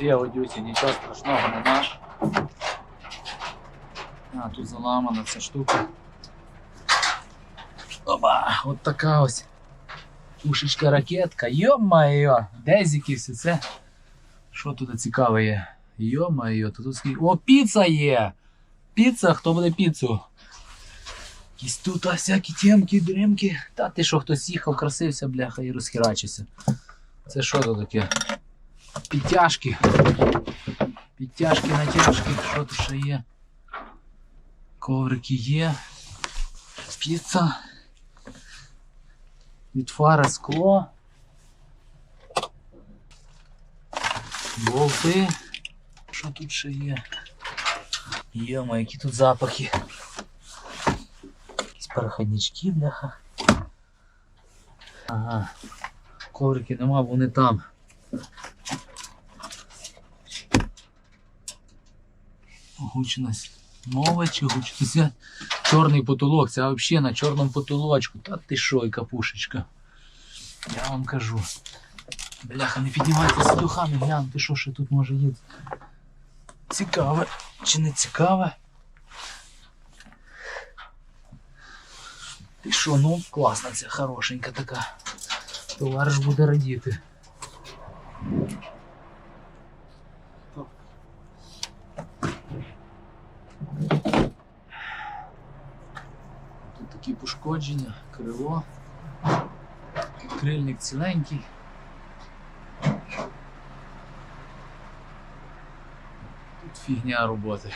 Є одюсі, нічого страшного нема. А, тут заламана ця штука. Оба, от така ось. Пушечка ракетка. Йо-майо, дезіки все це. Що тут цікаве є? Йо-майо, тут скільки. О, піца є! Піца, хто буде піцу? Якісь тут всякі темки, дремки. Та ти що, хтось їхав, красився, бляха, і розхерачився. Це що тут таке? Підтяжки. Підтяжки, натяжки, що тут ще є? Коврики є. Піца. Від фара скло. Болти. Що тут ще є? Йома, які тут запахи. Якісь переходнички, бляха. Ага. Коврики нема, вони там. Гучність мова чи гучність? Чорний потолок, це взагалі на чорному потолочку. Та ти що, яка пушечка. Я вам кажу. Бляха, не піднімайтеся духами, гляньте, що ще тут може є. Цікаве чи не цікаве? Ти що, ну класна ця хорошенька така. Товариш буде радіти. Такі пошкодження, крило. Крильник ціленький. Тут фігня роботи.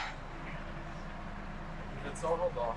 Для цього, так.